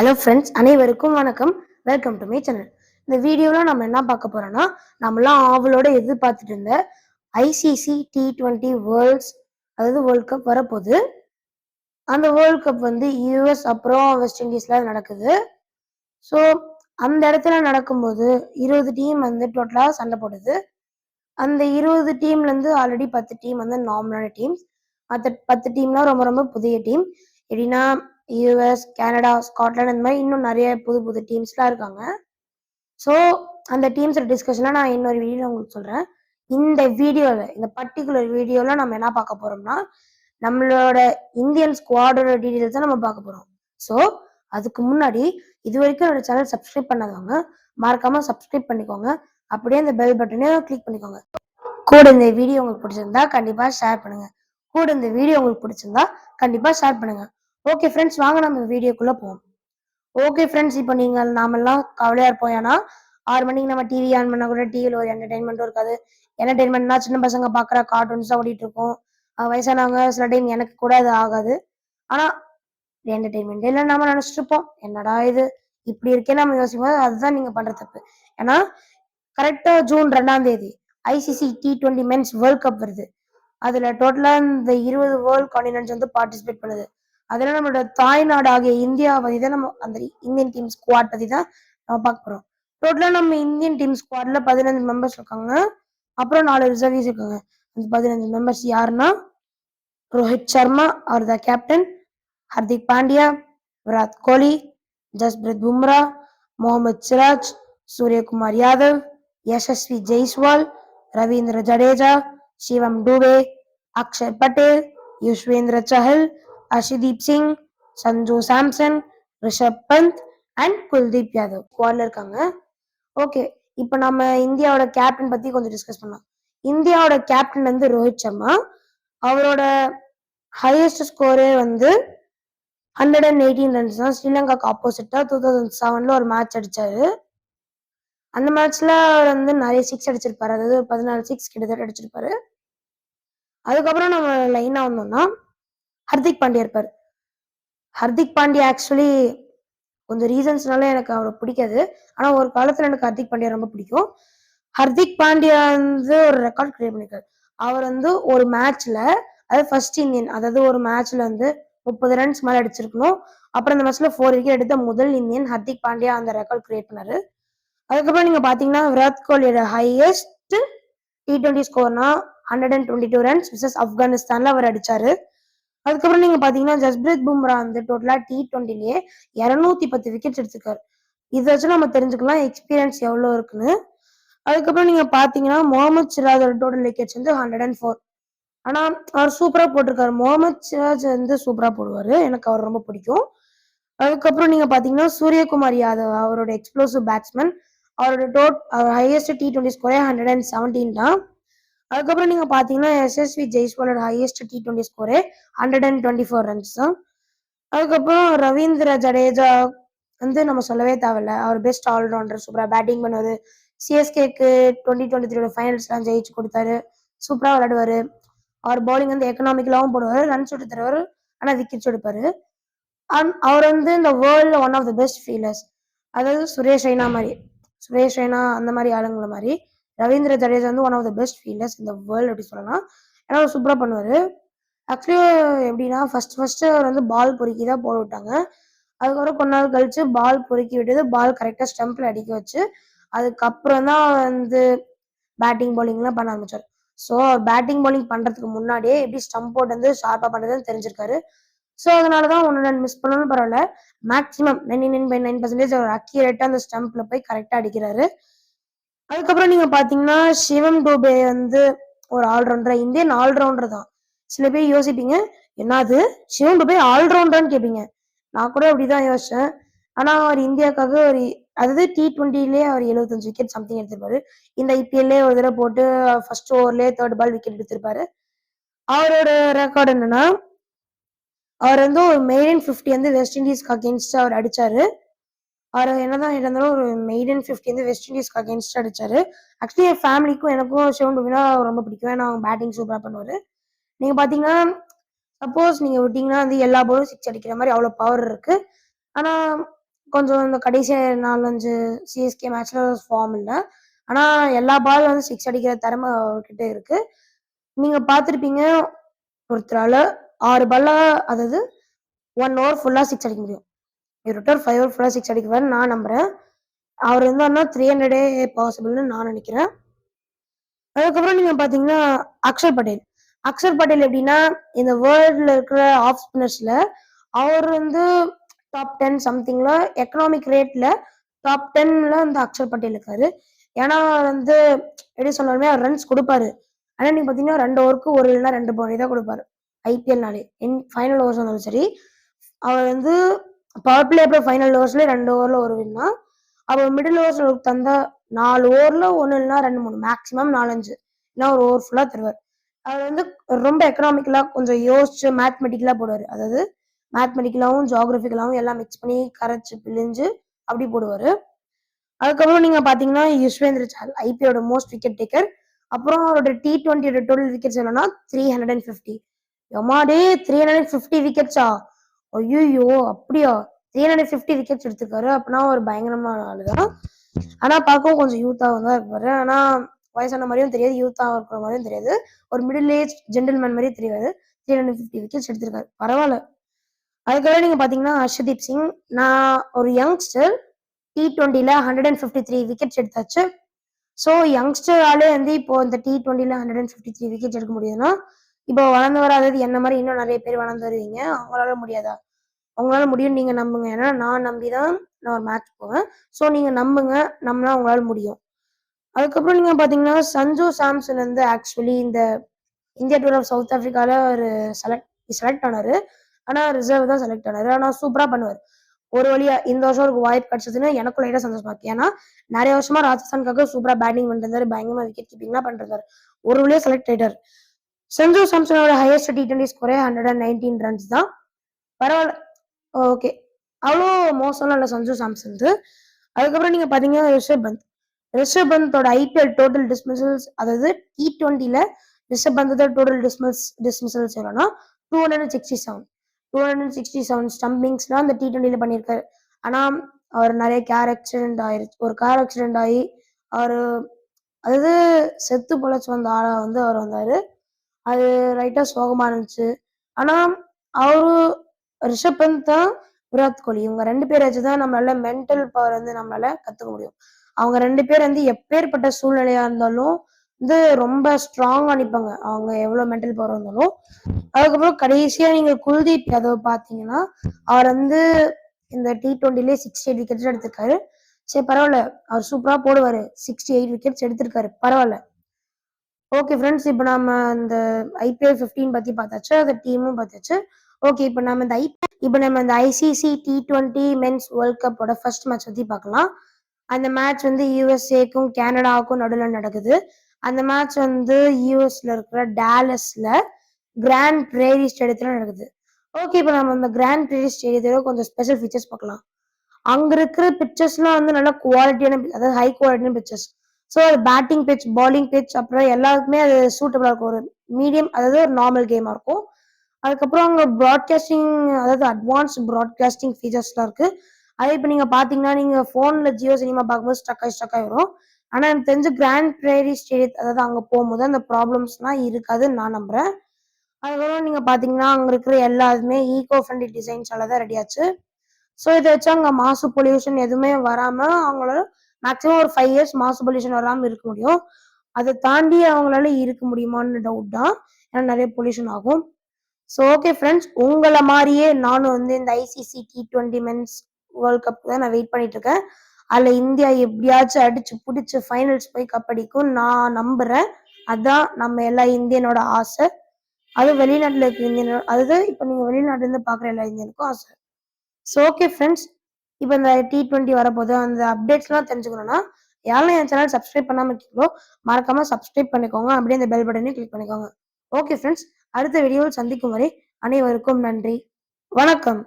Hello friends அனைவருக்கும் வணக்கம். Welcome to my channel இந்த வீடியோவில் நம்ம என்ன பார்க்க போறோம்னா நம்மளாம் ஆவலோட எதிர்பார்த்துட்டு இருந்த ஐசிசி டி டுவெண்ட்டி வேர்ல்ட்ஸ் அதாவது வேர்ல்ட் கப் வரப்போகுது. அந்த வேர்ல்ட் கப் வந்து யூஎஸ் அப்புறம் வெஸ்ட் இண்டீஸ்ல நடக்குது. ஸோ அந்த இடத்துல நடக்கும்போது இருபது டீம் வந்து டோட்டலாக சண்டை போடுது. அந்த இருபது டீம்லேருந்து ஆல்ரெடி பத்து டீம் வந்து நார்மலான டீம்ஸ் மற்ற பத்து டீம்லாம் ரொம்ப ரொம்ப புதிய டீம் எப்படின்னா யூஎஸ் கனடா ஸ்காட்லாண்ட் இந்த மாதிரி இன்னும் நிறைய புது புது டீம்ஸ்லாம் இருக்காங்க. ஸோ அந்த டீம்ஸோட டிஸ்கஷன்லாம் நான் இன்னொரு வீடியோ உங்களுக்கு சொல்கிறேன் இந்த வீடியோவில் இந்த பர்டிகுலர் வீடியோவில் நம்ம என்ன பார்க்க போகிறோம்னா நம்மளோட இந்தியன் ஸ்குவாடோட டீட்டெயில்ஸ் தான் நம்ம பார்க்க போகிறோம் ஸோ அதுக்கு முன்னாடி இது வரைக்கும் என்னோட சேனல் சப்ஸ்கிரைப் பண்ணாதவங்க மறக்காமல் சப்ஸ்கிரைப் பண்ணிக்கோங்க. அப்படியே அந்த பெல் பட்டனையும் கிளிக் பண்ணிக்கோங்க. கூட இந்த வீடியோ உங்களுக்கு பிடிச்சிருந்தா கண்டிப்பாக ஷேர் பண்ணுங்கள் கூட இந்த வீடியோ உங்களுக்கு பிடிச்சிருந்தா கண்டிப்பாக ஷேர் பண்ணுங்கள் ஓகே ஃப்ரெண்ட்ஸ் வாங்க நம்ம வீடியோக்குள்ளே போவோம். ஓகே ஃப்ரெண்ட்ஸ் இப்போ நீங்கள் நாமெல்லாம் கவலையாக இருப்போம். ஏன்னா ஆறு மணிக்கு நம்ம டிவி ஆன் பண்ணால் கூட டிவியில் ஒரு என்டர்டைன்மெண்ட்டும் இருக்காது. என்டர்டைன்மெண்ட்னா சின்ன பசங்க பார்க்குற கார்ட்டூன்ஸ் தான் ஓடிட்டு வயசானவங்க சில டைம் எனக்கு கூட அது ஆகாது. ஆனா என்டர்டைன்மெண்ட் இல்லை நம்ம நினச்சிட்ருப்போம் என்னடா இது? இப்படி இருக்கே நம்ம யோசிக்கும்போது அதுதான் நீங்கள் பண்ணுற தப்பு. ஏன்னா கரெக்டாக ஜூன் ரெண்டாம் தேதி ICC T twenty men's world cup வருது. அதில் டோட்டலாக இந்த இருபது வேர்ல்ட் கான்டினென்ட்ஸ் வந்து பார்ட்டிசிபேட் பண்ணுது. அதெல்லாம் நம்மளோட தாய்நாடு ஆகிய இந்தியா பத்தி தான் நம்ம அந்த இந்தியன் டீம் ஸ்குவாட் பத்தி தான் நம்ம பார்க்க போறோம். டோட்டலா நம்ம இந்தியன் டீம் ஸ்குவாட்ல பதினஞ்சு மெம்பர்ஸ் இருக்காங்க. அப்புறம் நாலு ரிசர்வீஸ் இருக்காங்க. அந்த பதினஞ்சு மெம்பர்ஸ் யாருன்னா? ரோஹித் சர்மா அவர் the captain Hardik Pandya Virat Kohli Jasprit Bumrah Mohammed Siraj Suryakumar Yadav Yashasvi Jaiswal Ravindra Jadeja Shivam Dube Axar Patel Yuzvendra Chahal Arshdeep Singh Sanju Samson Rishabh Pant and Kuldeep Yadav. ஸ்குவாட்ல இருக்காங்க. Okay இப்போ நம்ம இந்தியாவோட captain பத்தி கொஞ்சம் discuss பண்ணலாம். இந்தியாவோட captain வந்து ரோஹித் சர்மா. அவரோட ஹையஸ்ட் ஸ்கோரே வந்து ஹண்ட்ரட் அண்ட் எயிட்டீன் ரன்ஸ் தான். ஸ்ரீலங்காக்கு ஆப்போசிட்டா டூ தௌசண்ட் செவன்ல ஒரு மேட்ச் அடிச்சாரு. அந்த மேட்ச்ல அவர் வந்து நிறைய சிக்ஸ் அடிச்சிருப்பாரு. அதாவது ஒரு பதினாலு சிக்ஸ் கிட்டத்தட்ட அடிச்சிருப்பாரு. அதுக்கப்புறம் நம்ம லைனா வந்தோம்னா ஹர்திக் பாண்டியா இருப்பார். ஹர்திக் பாண்டியா ஆக்சுவலி கொஞ்சம் ரீசன்ஸ்னால எனக்கு அவரை பிடிக்காது. ஆனால் ஒரு காலத்தில் எனக்கு ஹர்திக் பாண்டியா ரொம்ப பிடிக்கும். ஹர்திக் பாண்டியா வந்து ஒரு ரெக்கார்ட் கிரியேட் பண்ணியிருக்காரு அவர் வந்து ஒரு மேட்ச்ல அதாவது ஃபர்ஸ்ட் இந்தியன் அதாவது ஒரு மேட்ச்ல வந்து முப்பது ரன்ஸ் மேலே அடிச்சிருக்கணும். அப்புறம் அந்த மேட்ச்ல ஃபோர் விக்கெட் எடுத்த முதல் இந்தியன் ஹர்திக் பாண்டியா அந்த ரெக்கார்ட் கிரியேட் பண்ணாரு. அதுக்கப்புறம் நீங்க பாத்தீங்கன்னா விராட் கோலியோட highest T twenty ஸ்கோர்னா hundred and twenty two runs versus ஆப்கானிஸ்தான்ல அவர் அடிச்சாரு. அதுக்கப்புறம் நீங்க பாத்தீங்கன்னா ஜஸ்பிரித் பும்ரா வந்து டோட்டலா டி டுவெண்ட்டிலேயே இருநூத்தி பத்து விக்கெட்ஸ் எடுத்திருக்காரு. இதை வச்சு நம்ம தெரிஞ்சுக்கலாம் எக்ஸ்பீரியன்ஸ் எவ்வளவு இருக்குன்னு. அதுக்கப்புறம் நீங்க பாத்தீங்கன்னா முகமது சிராஜோட டோட்டல் விக்கெட்ஸ் வந்து ஹண்ட்ரட் அண்ட் ஃபோர் ஆனா அவர் சூப்பரா போட்டிருக்காரு. முகமது சிராஜ் வந்து சூப்பரா போடுவாரு. எனக்கு அவர் ரொம்ப பிடிக்கும். அதுக்கப்புறம் நீங்க பாத்தீங்கன்னா சூரியகுமார் யாதவ் அவரோட எக்ஸ்ப்ளோசிவ் பேட்ஸ்மேன் அவரோட டோட் அவர் ஹையஸ்ட் டி டுவெண்ட்டி ஸ்கோரே ஹண்ட்ரட் அண்ட் செவன்டீன் தான். அதுக்கப்புறம் நீங்க பாத்தீங்கன்னா எஸ்எஸ்வி ஜெய்ஸ்வாலோட highest T twenty score hundred and twenty four runs தான் அதுக்கப்புறம் ரவீந்திர ஜடேஜா வந்து நம்ம சொல்லவே தேவையில்ல. அவர் பெஸ்ட் ஆல்ரவுண்டர் சூப்பராக பேட்டிங் பண்ணுவார். சிஎஸ்கேக்கு டுவெண்ட்டி டுவெண்ட்டி த்ரீயோட ஃபைனல்ஸ்லாம் ஜெயிச்சு கொடுத்தாரு. சூப்பராக விளாடுவார் அவர் பவுலிங் வந்து எக்கனாமிக்கலாகவும் போடுவார். ரன்ஸ் சுட்டு தருவார். ஆனால் விக்கெட்ஸ் எடுப்பாரு. அண்ட் அவர் வந்து இந்த வேர்ல்டில் one of the best fielders அதாவது சுரேஷ் ரெய்னா மாதிரி. சுரேஷ் ரெய்னா அந்த மாதிரி ஆளுங்களை மாதிரி. ரவீந்திர ஜடேஜா வந்து one of the best fielders இந்த வேர்ல்டு அப்படி சொல்லலாம். ஏன்னா அவர் சூப்பராக பண்ணுவார். ஆக்சுவலி எப்படின்னா ஃபர்ஸ்ட் ஃபர்ஸ்ட் அவர் வந்து பால் பொறுக்கி தான் போட விட்டாங்க. அதுக்கப்புறம் கொஞ்ச நாள் கழிச்சு பால் பொறுக்கி விட்டது பால் கரெக்டாக ஸ்டம்பில் அடிக்க வச்சு அதுக்கப்புறம் தான் வந்து பேட்டிங் பவுலிங்லாம் பண்ண ஆரம்பிச்சார். ஸோ பேட்டிங் பவுலிங் பண்ணுறதுக்கு முன்னாடியே எப்படி ஸ்டம்ப் போட்டு வந்து ஷார்ப்பாக பண்ணுறதுன்னு தெரிஞ்சிருக்காரு. ஸோ அதனால தான் ஒன்று ரெண்டு மிஸ் பண்ணாலும் பரவாயில்ல. Maximum ninety nine by nine percentage அவர் அக்யூரேட்டாக அந்த ஸ்டம்ப்ல போய் கரெக்டாக அடிக்கிறாரு. அதுக்கப்புறம் நீங்க பாத்தீங்கன்னா சிவம் டூபே வந்து ஒரு ஆல்ரவுண்டர் இந்தியன் ஆல்ரவுண்டர் தான். சில பேர் யோசிப்பீங்க என்னது? சிவம் டூபே ஆல்ரவுண்டர்னு கேட்பீங்க நான் கூட அப்படிதான் யோசிச்சேன். ஆனா அவர் இந்தியாவுக்காக ஒரு அதாவது டி டுவெண்ட்டிலே அவர் எழுபத்தஞ்சு விக்கெட் சம்திங் எடுத்திருப்பாரு. இந்த ஐபிஎல்லே ஒரு தடவை போட்டு ஃபர்ஸ்ட் ஓவர்லேயே தேர்ட் பால் விக்கெட் எடுத்திருப்பாரு. அவரோட ரெக்கார்டு என்னன்னா அவர் வந்து ஒரு மெயின் ஃபிஃப்டி வந்து வெஸ்ட் இண்டீஸ்க்கு அகேன்ஸ்ட் அவர் அடிச்சாரு. அவர் என்னதான் இருந்தாலும் ஒரு மெய்டன் ஃபிஃப்டி வந்து வெஸ்ட் இண்டீஸ்க்கு அகேன்ஸ்ட் அடிச்சாரு. ஆக்சுவலி என் ஃபேமிலிக்கும் எனக்கும் சிவன் டுவினா ரொம்ப பிடிக்கும். ஏன்னா அவங்க பேட்டிங் சூப்பராக பண்ணுவாரு. நீங்க பாத்தீங்கன்னா சப்போஸ் நீங்க விட்டீங்கன்னா வந்து எல்லா பாலும் சிக்ஸ் அடிக்கிற மாதிரி அவ்வளோ பவர் இருக்கு. ஆனா கொஞ்சம் இந்த கடைசி நாலஞ்சு சிஎஸ்கே மேட்ச்ல ஃபார்ம் இல்லை. ஆனா எல்லா பால் வந்து சிக்ஸ் அடிக்கிற திறமை அவர்கிட்ட இருக்கு. நீங்க பார்த்துருப்பீங்க ஒருத்தரால ஆறு பால்ல அதாவது ஒன் ஓவர் ஃபுல்லா சிக்ஸ் அடிக்க முடியும். ரிட்டர் ஃபைவ் ஓர் ஃபுல்லா சிக்ஸ் அடிக்குவாரு நான் நம்புகிறேன் அவர் இருந்தார்னா த்ரீ ஹண்ட்ரடே பாசிபிள்னு நான் நினைக்கிறேன். அதுக்கப்புறம் நீங்கள் பார்த்தீங்கன்னா அக்ஷர் பட்டேல். அக்ஷர் பட்டேல் எப்படின்னா இந்த வேர்ல்டில் இருக்கிற ஆஃப் ஸ்பின்னர்ஸில் அவர் வந்து டாப் டென் சம்திங்கில் எக்கனாமிக் ரேட்டில் டாப் டென்ல வந்து அக்ஷர் பட்டேல் இருக்காரு. ஏன்னா அவர் வந்து எப்படி சொன்னாலுமே அவர் ரன்ஸ் கொடுப்பாரு. ஆனால் நீங்கள் பார்த்தீங்கன்னா ரெண்டு ஓவருக்கு ஒரு இல்லைன்னா ரெண்டு பவுண்டரி தான் கொடுப்பாரு. ஐபிஎல்னாலே இன் ஃபைனல் ஓவர்ஸ் வந்தாலும் சரி. அவர் வந்து பவர் பிளே அப்புறம் ஃபைனல் ஓவர்ஸ்ல ரெண்டு ஓவர்ல ஒரு வின்னா அப்போ மிடில் ஓவர்ஸ்ல தந்தா நாலு ஓவர்ல ஒன்னு இல்லைன்னா ரெண்டு மூணு மேக்ஸிமம் நாலஞ்சு. இல்லைன்னா ஒரு ஓவர் ஃபுல்லா தருவார். அவர் வந்து ரொம்ப எக்கனாமிக்கலா கொஞ்சம் யோசிச்சு மேத்மெட்டிக்கலா போடுவார். அதாவது மேத்மெட்டிக்கலாவும் ஜியாகிரபிக்கலாவும் எல்லாம் மிக்ஸ் பண்ணி கரைச்சு பிழிஞ்சு அப்படி போடுவார். அதுக்கப்புறம் நீங்க பாத்தீங்கன்னா யுஸ்வேந்திர சால் ஐபிஓட மோஸ்ட் விக்கெட் டேக்கர் அப்புறம் அவரோட டி டுவெண்ட்டியோட டோட்டல் விக்கெட்ஸ் என்னன்னா த்ரீ ஹண்ட்ரட் அண்ட் ஃபிஃப்டி எமாடே த்ரீ ஹண்ட்ரட் அண்ட் ஃபிஃப்டி விக்கெட்ஸா ஐயோ அப்படியா? த்ரீ ஹண்ட்ரட் ஃபிஃப்டி விக்கெட்ஸ் எடுத்துக்காரு அப்படின்னா ஒரு பயங்கரமான ஆளு தான் ஆனா பார்க்கவும் கொஞ்சம் யூத்தாகவும் தான் இருப்பாரு. ஆனா வயசான மாதிரியும் தெரியாது யூத்தாக இருக்கிற மாதிரியும் தெரியாது. ஒரு மிடில் ஏஜ் ஜென்டில்மேன் மாதிரியும் தெரியாது. த்ரீ ஹண்ட்ரட் ஃபிஃப்டி விக்கெட்ஸ் எடுத்திருக்காரு. பரவாயில்ல. அதுக்கப்புறம் நீங்க பாத்தீங்கன்னா ஹர்ஷதீப் சிங். நான் ஒரு youngster T டுவெண்ட்டில hundred and fifty three wickets எடுத்தாச்சு ஸோ யங்ஸ்டராலே வந்து இப்போ இந்த T டுவெண்ட்டில hundred and fifty three wickets எடுக்க முடியுதுன்னா இப்போ வளர்ந்து வராதது என்ன மாதிரி இன்னும் நிறைய பேர் வளர்ந்து வருவீங்க? அவங்களால முடியாதா? அவங்களால முடியும் நீங்க நம்புங்க. ஏன்னா நான் நம்பி தான் நான் ஒரு மேட்ச் போவேன். ஸோ நீங்க நம்புங்க. நம்மளால உங்களால முடியும். அதுக்கப்புறம் நீங்க பாத்தீங்கன்னா சஞ்சு சாம்சன் வந்து ஆக்சுவலி இந்த இந்தியா டூர் ஆஃப் சவுத் ஆஃப்ரிக்கால ஒரு செலக்ட் செலக்ட் ஆனாரு. ஆனா ரிசர்வ் தான் செலக்ட் ஆனாரு. ஆனா சூப்பரா பண்ணுவார். ஒரு வழியா இந்த வருஷம் ஒரு வாய்ப்பு கிடைச்சதுன்னு எனக்கும் லைட்டா சந்தோஷமா இருக்கு ஏன்னா நிறைய வருஷமா ராஜஸ்தானுக்காக சூப்பரா பேட்டிங் பண்ணிருந்தாரு பயங்கரமா விக்கெட் கீப்பிங்லாம் பண்ணிருந்தாரு ஒரு வழியா செலக்ட் ஆயிட்டாரு. சஞ்சு சாம்சனோட ஹையஸ்ட் டி டுவெண்ட்டி ஸ்கோரே ஹண்ட்ரட் அண்ட் நைன்டீன் ரன்ஸ் தான். பரவாயில்ல. ஓகே அவ்வளோ மோசம்லாம் இல்லை சஞ்சு சாம்சன் அதுக்கப்புறம் நீங்கள் பார்த்தீங்கன்னா ரிஷப் பந்த் ரிஷப் பந்தோட ஐபிஎல் டோட்டல் டிஸ்மிசல்ஸ் அதாவது டி டுவெண்ட்டில ரிஷப் பந்தோட டோட்டல் டிஸ்மிஸ் டிஸ்மிசல்ஸ் எவ்வளோனா two hundred and sixty seven two hundred sixty seven ஸ்டம்பிங்ஸ்லாம் அந்த டி டுவெண்ட்டில பண்ணியிருக்காரு ஆனால் அவர் நிறைய கேர் ஆக்சிடென்ட் ஆயிருச்சு ஒரு கார் ஆக்சிடென்ட் ஆகி அவர் அதாவது செத்து பொழைச்சி வந்த ஆளாக வந்து அவர் வந்தார். அது ரைட்டா சோகமா இருந்துச்சு. ஆனா அவரு ரிஷப் பந்த் தான் விராட் கோலி. இவங்க ரெண்டு பேர் வச்சுதான் நம்மளால மென்டல் பவர் வந்து நம்மளால கத்துக்க முடியும். அவங்க ரெண்டு பேர் வந்து எப்பேற்பட்ட சூழ்நிலையா இருந்தாலும் வந்து ரொம்ப ஸ்ட்ராங்காக நிற்பாங்க அவங்க எவ்வளவு மென்டல் பவர் இருந்தாலும். அதுக்கப்புறம் கடைசியா நீங்க குல்தீப் யாதவ் பாத்தீங்கன்னா அவர் வந்து இந்த டி ட்வெண்ட்டிலே சிக்ஸ்டி எயிட் விக்கெட்ஸ் எடுத்திருக்காரு. சரி பரவாயில்ல. அவர் சூப்பரா போடுவாரு. சிக்ஸ்டி எயிட் விக்கெட்ஸ் எடுத்திருக்காரு. பரவாயில்ல. ஓகே ஃப்ரெண்ட்ஸ் இப்போ நம்ம இந்த ஐபிஎல் ஃபிஃப்டீன் பத்தி பார்த்தாச்சு அந்த டீமும் பார்த்தாச்சு. ஓகே இப்போ நம்ம இந்த ஐ இப்போ நம்ம இந்த ICC T twenty men's world கப்போட first match பத்தி பார்க்கலாம். அந்த மேட்ச் வந்து யூஎஸ்ஏக்கும் கனடாவுக்கும் நடுவில் நடக்குது. அந்த மேட்ச் வந்து யூஎஸ்ல இருக்கிற டேலஸ்ல கிராண்ட் பிரேரி ஸ்டேடியத்தில் நடக்குது. ஓகே இப்போ நம்ம இந்த கிராண்ட் பிரேரி ஸ்டேடியத்தில் கொஞ்சம் ஸ்பெஷல் ஃபீச்சர்ஸ் பார்க்கலாம். அங்க இருக்கிற பிக்சர்ஸ்லாம் வந்து நல்ல குவாலிட்டியான அதாவது ஹை குவாலிட்டியான பிக்சர்ஸ் ஸோ அது பேட்டிங் பிச் பாலிங் பிச் அப்புறம் எல்லாருக்குமே அது சூட்டபிளாக இருக்கும். ஒரு மீடியம் அதாவது ஒரு நார்மல் கேமாக இருக்கும். அதுக்கப்புறம் அங்கே ப்ராட்காஸ்டிங் அதாவது அட்வான்ஸ் ப்ராட்காஸ்டிங் ஃபீச்சர்ஸ்லாம் இருக்குது அதே இப்போ நீங்கள் பார்த்தீங்கன்னா நீங்கள் ஃபோனில் ஜியோ சினிமா பார்க்கும்போது ஸ்டக் ஆகி ஸ்டக் வரும். எனக்கு தெரிஞ்சு கிராண்ட் பிரேரி ஸ்டேடியத் அதாவது அங்கே போகும்போது அந்த ப்ராப்ளம்ஸ்லாம் இருக்காதுன்னு நான் நம்புகிறேன் அதுக்கப்புறம் நீங்கள் பார்த்தீங்கன்னா அங்கே இருக்கிற எல்லாருமே ஈகோ ஃப்ரெண்ட்லி டிசைன்ஸால தான் ரெடி ஆச்சு. ஸோ இதை வச்சு அங்கே மாசு பொல்யூஷன் எதுவுமே வராமல் அவங்களால மேக்ஸிமம் ஒரு ஃபைவ் இயர்ஸ் மாசு பொல்யூஷன் வராமல் இருக்க முடியும். அதை தாண்டி அவங்களால இருக்க முடியுமான்னு டவுட் தான். ஏன்னா நிறைய பொல்யூஷன் ஆகும். ஸோ ஓகே ஃப்ரெண்ட்ஸ் உங்களை மாதிரியே நானும் வந்து இந்த ICC T twenty men's world cup தான் நான் வெயிட் பண்ணிட்டு இருக்கேன். அதில் இந்தியா எப்படியாச்சும் அடிச்சு பிடிச்சி ஃபைனல்ஸ் போய் கப் அடிக்கும் நான் நம்புறேன். அதுதான் நம்ம எல்லா இந்தியனோட ஆசை. அது வெளிநாட்டில் இருக்க இந்தியனோட அதுதான் இப்போ நீங்கள் வெளிநாட்டுல பார்க்குற எல்லா இந்தியனுக்கும் ஆசை. ஸோ ஓகே ஃப்ரெண்ட்ஸ் இப்போ இந்த டி டுவெண்ட்டி வரப்போது அந்த அப்டேட்ஸ்லாம் தெரிஞ்சுக்கணும்னா யாரெல்லாம் என் சேனல் சப்ஸ்கிரைப் பண்ணாமல் இருக்கீங்களோ மறக்காம சப்ஸ்கிரைப் பண்ணிக்கோங்க. அப்படியே இந்த பெல் பட்டனையும் கிளிக் பண்ணிக்கோங்க. ஓகே ஃப்ரெண்ட்ஸ் அடுத்த வீடியோவில் சந்திக்கும் வரை அனைவருக்கும் நன்றி. வணக்கம்.